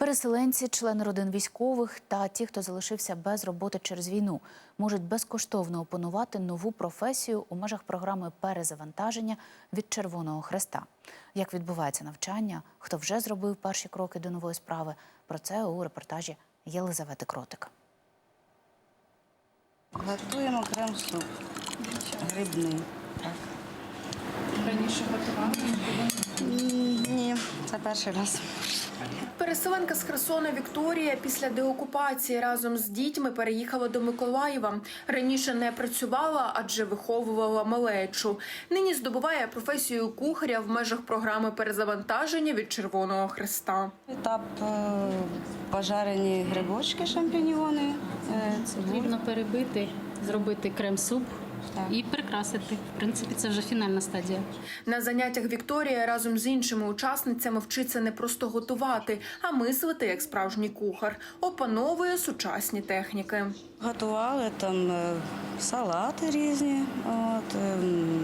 Переселенці, члени родин військових та ті, хто залишився без роботи через війну, можуть безкоштовно опанувати нову професію у межах програми перезавантаження від Червоного Хреста. Як відбувається навчання, хто вже зробив перші кроки до нової справи? Про це у репортажі Єлизавети Кротик. Готуємо крем-суп грибний. Так. Раніше готували? Ні, це перший раз. Переселенка з Херсона Вікторія після деокупації разом з дітьми переїхала до Миколаєва. Раніше не працювала, адже виховувала малечу. Нині здобуває професію кухаря в межах програми перезавантаження від Червоного Хреста. Етап е, пожарені грибочки, шампіньйони. е. Потрібно перебити, зробити крем-суп. І прикрасити. В принципі, це вже фінальна стадія. На заняттях Вікторія разом з іншими учасницями вчиться не просто готувати, а мислити як справжній кухар. Опановує сучасні техніки. Готували там е, салати різні, от, ем,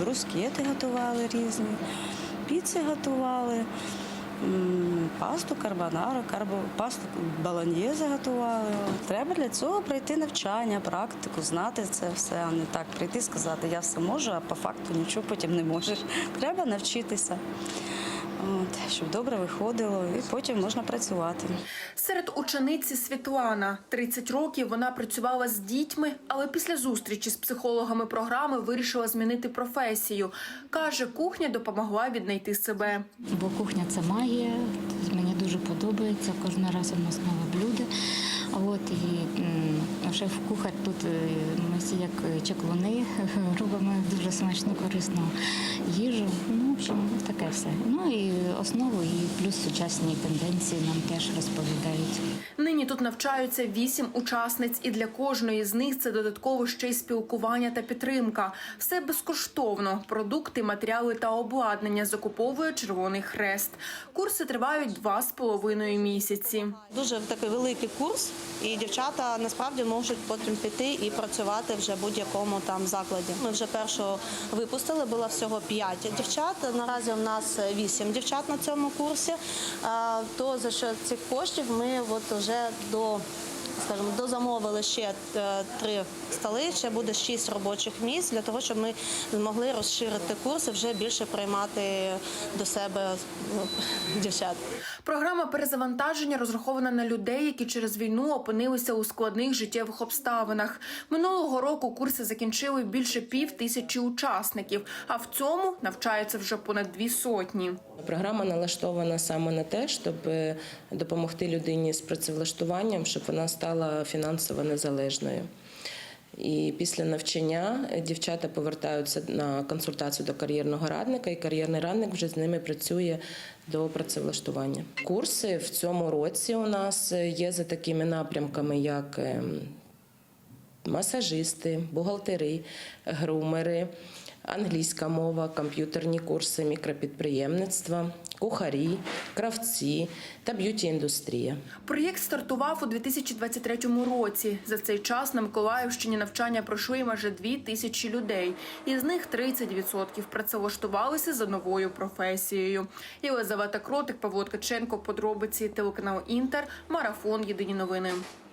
брускети готували різні, піци готували, пасту карбонару, карбо, пасту балоньє готували. Треба для цього пройти навчання, практику, знати це все, а не так прийти сказати, я все можу, а по факту нічого потім не можеш. Треба навчитися, от, щоб добре виходило, і потім можна працювати. Серед учениці Світлана 30 років вона працювала з дітьми, але після зустрічі з психологами програми вирішила змінити професію. каже, кухня допомогла віднайти себе. Бо кухня це магія. Мені дуже подобається. Кожен раз у нас нове блюдо. От і шеф-кухар тут е, ми всі як чаклуни робимо дуже смачну, корисну їжу. Ну, в общем, таке все. Ну і основу, і плюс сучасні тенденції нам теж розповідають. Нині тут навчаються вісім учасниць, і для кожної з них це додатково ще й спілкування та підтримка. Все безкоштовно. Продукти, матеріали та обладнання закуповує Червоний Хрест. Курси тривають два з половиною місяці. Дуже такий великий курс, і дівчата насправді можуть потім піти і працювати вже в будь-якому там закладі. Ми вже першого випустили, було всього п'ять дівчат. Наразі у нас вісім дівчат на цьому курсі. То за що цих коштів ми от вже до скажімо, дозамовили ще е, три столи, ще буде шість робочих місць для того, щоб ми змогли розширити курс і вже більше приймати до себе ну, дівчат. Програма перезавантаження розрахована на людей, які через війну опинилися у складних життєвих обставинах. Минулого року курси закінчили більше пів тисячі учасників, а в цьому навчаються вже понад дві сотні. Програма налаштована саме на те, щоб е, допомогти людині з працевлаштуванням, щоб вона стала фінансово незалежною. І після навчання дівчата повертаються на консультацію до кар'єрного радника, і кар'єрний радник вже з ними працює до працевлаштування. Курси в цьому році у нас є за такими напрямками, як ем, масажисти, бухгалтери, грумери, англійська мова, комп'ютерні курси, мікропідприємництва, кухарі, кравці та б'юті-індустрія. Проєкт стартував у 2023 році. За цей час на Миколаївщині навчання пройшли майже дві тисячі людей. Із них 30% працевлаштувалися за новою професією. Єлизавета Кротик, Павло Ткаченко, подробиці, телеканал Інтер, марафон. Єдині новини.